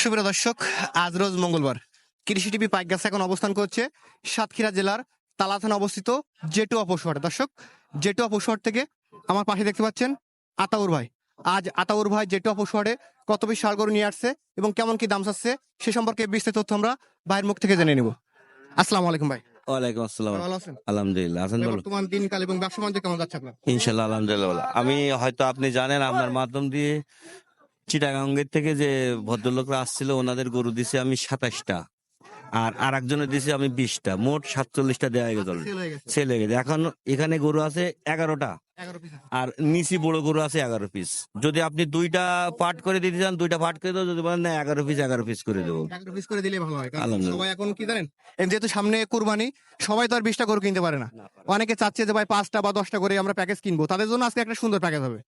সুপ্রিয় দর্শক আজ রোজ মঙ্গলবার। কৃষি টিভি পাইকগাছ এখন অবস্থান করছে সাতক্ষীরা জেলার তালা থানা অবস্থিত জেটু অপসহাট দর্শক জেটু অপসহাট থেকে আমার পাশে দেখতে পাচ্ছেন আতাউর ভাই। আজ আতাউর ভাই জেটু অপসহাটে কত পিস সার গরু নিয়ে আসছে এবং কেমন কি দাম চাচ্ছে সে সম্পর্কে বিস্তারিত তথ্য আমরা ভাইয়ের মুখ থেকে জেনে নিব। আসসালামু আলাইকুম ভাই। ওয়ালাইকুম আসসালাম। ভালো আছেন? আলহামদুলিল্লাহ আছেন বলো বর্তমান দিনকাল এবং ব্যবসা বাণিজ্য কেমন যাচ্ছে আপনার? ইনশাল্লাহ আলহামদুলিল্লাহ আমি হয়তো আপনি জানেন আপনার মাধ্যম দিয়ে চিটাগাঙ্গের থেকে যে ভদ্রলোকরা আসছিল ওনাদের গরু দিছে আমি সাতাশটা আর আর একজনের দিছে আমি বিশটা। মোট সাতচল্লিশটা দেওয়া হয়ে গেছে Sale গেছে। সেল হয়ে গেছে। এখন এখানে গরু আছে এগারোটা। আর নিচি বড় গরু আছে এগারো পিস যদি আপনি দুইটা পার্ট করে দিতে চান দুইটা পার্ট করে দেবো যদি বলেন না এগারো পিস এগারো পিস করে দেবো। এগারো পিস করে দিলে ভালো হয়। সবাই এখন কি জানেন? যেহেতু সামনে কুরবানি সবাই তো আর বিশটা গরু কিনতে পারে না। অনেকে চাচ্ছে যে ভাই পাঁচটা বা দশটা করে আমরা প্যাকেজ কিনবো। তাদের জন্য আজকে একটা সুন্দর প্যাকেজ হবে।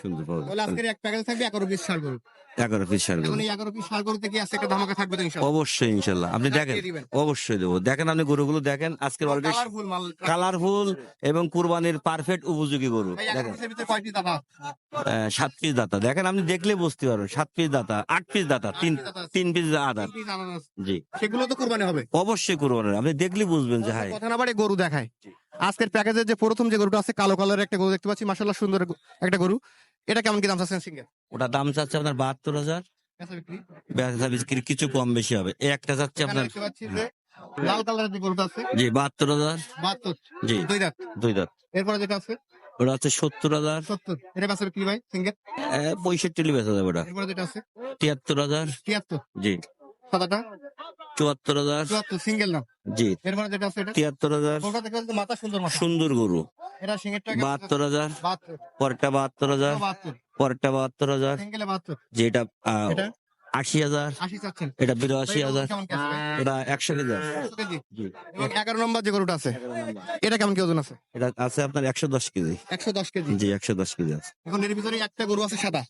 সুন্দর আজকের এক প্যাকেজ থাকবে এগারো পিস সার গরু। এগারো পিস সার গরু এগারো পিস সার গরু থেকে আজকে একটা ধামাকা থাকবে অবশ্যই ইনশাল্লাহ আপনি দেখেন অবশ্যই দেবো। দেখেন আপনি গরুগুলো দেখেন আজকের অলরেডি কালারফুল এবং কুরবানির পারফেক্ট উপযোগী গরু। দেখেন। আহ, সাত পিস দাতা। দেখেন আপনি দেখলে বুঝতে পারবেন সাত পিস দাতা আট পিস দাতা তিন পিস তিন পিস আদার। জি। সেগুলো তো কুরবানি হবে। অবশ্যই কুরবানির আপনি দেখলে বুঝবেন যে হাই কথা না বাড়ে গরু দেখায় আজকের প্যাকেজের যে প্রথম যে গরুটা আছে কালো কালারের একটা গরু দেখতে পাচ্ছি। মাসাল্লাহ সুন্দর একটা গরু। এটা কেমন কি দাম চাচ্ছেন সিঙ্গেল? ওটা দাম চাচ্ছে আপনার বাহাত্তর হাজার। ব্যবসা বিক্রি? কিছু কম বেশি হবে। এই একটা চাচ্ছে আপনার লাল কালারের যে গরুটা আছে জি বাহাত্তর হাজার। বাহাত্তর জি দুই দাঁত। দুই দাঁত। এরপরে যেটা আছে? ওটা হচ্ছে সত্তর হাজার। সত্তর এটা বেচা বিক্রি ভাই সিঙ্গেল? পঁয়ষট্টি হলে বেচা যাবে ওটা। এরপরে যেটা আছে? তিয়াত্তর হাজার। তিয়াত্তর। জি। সাদাটা? চুয়াত্তর হাজার। সিঙ্গেল জি। এরপরে যেটা আছে এটা তিয়াত্তর হাজার। মাথা সুন্দর সুন্দর গরু। এটা বাহাত্তর হাজার। পরেরটা বাহাত্তর হাজার। পরেরটা বাহাত্তর হাজার। সিঙ্গেলে বাহাত্তর। যেটা এটা? আশি হাজার। এটা বিরাশি হাজার? এটা একশো কেজি এগারো নম্বর যে গরুটা আছে এটা কেমন কি ওজন আছে? এটা আছে আপনার একশো দশ কেজি। একশো দশ কেজি। জি একশো দশ কেজি আছে। এখন এর ভিতরে একটা গরু আছে সাদা।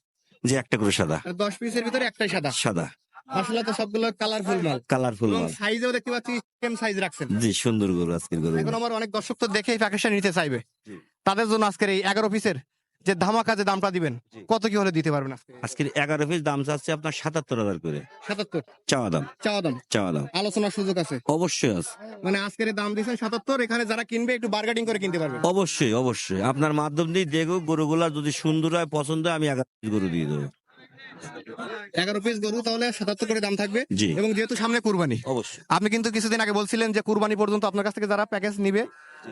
জি একটা করে সাদা। দশ পিসের ভিতরে একটাই সাদা। সাদা। আসলে তো সবগুলো কালারফুল মাল। কালারফুল মাল। সাইজেও দেখতে পাচ্ছি সেম সাইজ রাখছেন। জি সুন্দর গরু আজকের গরু। এখন আমার অনেক দর্শক তো দেখেই প্যাকেজটা নিতে চাইবে। তাদের জন্য আজকের এই এগারো পিসের যে ধামাকা যে দামটা দিবেন কত কি হলে দিতে পারবেন আজকে? আজকের এগারো পিস দাম চাচ্ছে আপনার সাতাত্তর হাজার করে। সাতাত্তর? চাওয়া দাম। চাওয়া দাম? চাওয়া দাম। আলোচনার সুযোগ আছে? অবশ্যই আছে। মানে আজকের দাম দিয়েছেন সাতাত্তর এখানে যারা কিনবে একটু বার্গেটিং করে কিনতে পারবে অবশ্যই অবশ্যই। আপনার মাধ্যম দিয়ে দেখো গরুগুলা যদি সুন্দর হয় পছন্দ হয় আমি এগারো গরু দিয়ে দেবো। এগারো পিস গরু তাহলে সাতাত্তর করে দাম থাকবে। জি। এবং যেহেতু সামনে কুরবানি অবশ্যই। আপনি কিন্তু কিছুদিন আগে বলছিলেন যে কুরবানি পর্যন্ত আপনার কাছ থেকে যারা প্যাকেজ নিবে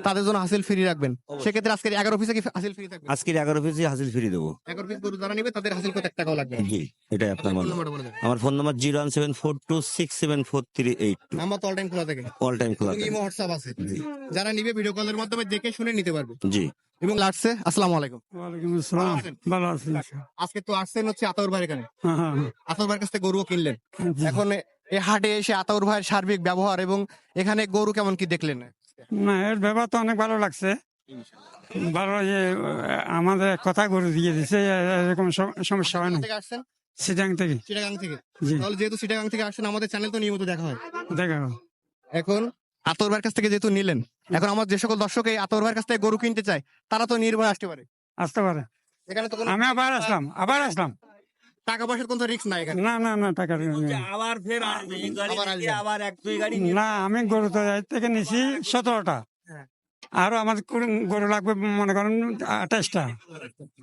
তাদের জন্য হাসিল ফ্রি রাখবেন। সেক্ষেত্রে আজকের এগারো পিসে কি হাসিল ফ্রি থাকবে? আজকের এগারো পিসই হাসিল ফ্রি দেবো। এগারো পিস গরু যারা নিবে তাদের হাসিল কত টাকাও লাগবে? না। জি এটাই আপনার বলে দেন। আমার phone number zero one seven four two six seven four three eight two. Number তো অল টাইম খোলা থাকে। অল টাইম খোলা থাকে। ইমো হোয়াটসঅ্যাপ আছে। যারা নিবে ভিডিও কলের মাধ্যমে দেখে শুনে নিতে পারবে। জি। এবং লাগছে আসসালামু আলাইকুম। ওয়ালাইকুম আসসালাম। ভালো আছি আজকে তো আসছেন হচ্ছে আতাউর ভাইয়ের এখানে হ্যাঁ, হ্যাঁ, আতাউর ভাইয়ের কাছ থেকে গরুও কিনলেন। হ্যাঁ। এখন এই হাটে এসে আতাউর ভাইয়ের সার্বিক ব্যবহার এবং এখানে গরু কেমন কি দেখলেন? না এর ব্যাপার তো অনেক ভালো লাগছে। ভালো যে আমাদের কথা গরু দিয়ে দিছে এরকম সম- সমস্যা হয় না। সিটাং থেকে। চিটাগাং থেকে। তাহলে যেহেতু চিটাগাং থেকে আসছেন আমাদের চ্যানেল তো নিয়মিত দেখা হয়। দেখা এখন আতর ভাইয়ের কাছ থেকে যেহেতু নিলেন এখন আমার যে সকল দর্শক এই আতর ভাইয়ের কাছ থেকে গরু কিনতে চায় তারা তো নির্ভয় আসতে পারে। আসতে পারে। এখানে তো কোনো আমি আবার আসলাম আবার আসলাম। টাকা পয়সার কোনো রিস্ক নাই এখানে। না না না টাকা আবার ফের আসবে এই গাড়ি আবার থেকে আবার এক দুই গাড়ি না আমি গরু তো থেকে নিছি সতেরোটা। হ্যাঁ। আরও আমার গরু- গরু লাগবে মনে করেন আঠাশটা।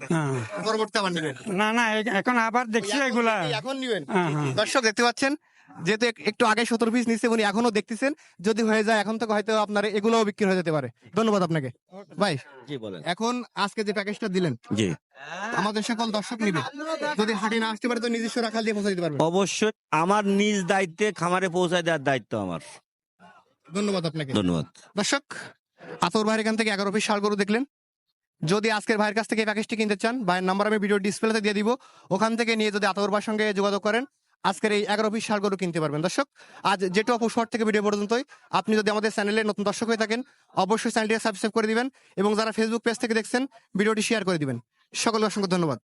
হ্যাঁ। পরবর্তী আবার নেবেন। না না এ- এখন আবার দেখছি এগুলা। এখন নিবেন। হ্যাঁ হ্যাঁ। দর্শক দেখতে পাচ্ছেন যেহেতু এক- একটু আগে সতেরো পিস নিচ্ছে উনি এখনও দেখতেছেন। যদি হয়ে যায় এখন থেকে হয়তো আপনার এগুলোও বিক্রি হয়ে যেতে পারে। ধন্যবাদ আপনাকে। ভাই জি বলেন। এখন আজকে যে প্যাকেজটা দিলেন জি। আমাদের সকল দর্শক নিবে। যদি হাটে না আসতে পারে তো নিজস্ব রাখাল দিয়ে পৌঁছে দিতে পারবে। অবশ্যই আমার নিজ দায়িত্বে খামারে পৌঁছায় দেওয়ার দায়িত্ব আমার। ধন্যবাদ আপনাকে। ধন্যবাদ। দর্শক আতর ভাইয়ের এখান থেকে এগারো পিস শাল গরু দেখলেন। যদি আজকের ভাইয়ের কাছ থেকে এই প্যাকেজটি কিনতে চান ভাইয়ের নাম্বার আমি ভিডিও ডিসপ্লেতে দিয়ে দিব। ওখান থেকে নিয়ে যদি আতর ভাইয়ের সঙ্গে যোগাযোগ করেন আজকের এই এগারো বিশ গরু কিনতে পারবেন। দর্শক, আজ যেটু অপু শর্ট থেকে ভিডিও পর্যন্তই। আপনি যদি আমাদের চ্যানেলে নতুন দর্শক হয়ে থাকেন, অবশ্যই চ্যানেলটি সাবস্ক্রাইব করে দিবেন এবং যারা ফেসবুক পেজ থেকে দেখছেন ভিডিওটি শেয়ার করে দিবেন। সকলকে অসংখ্য ধন্যবাদ।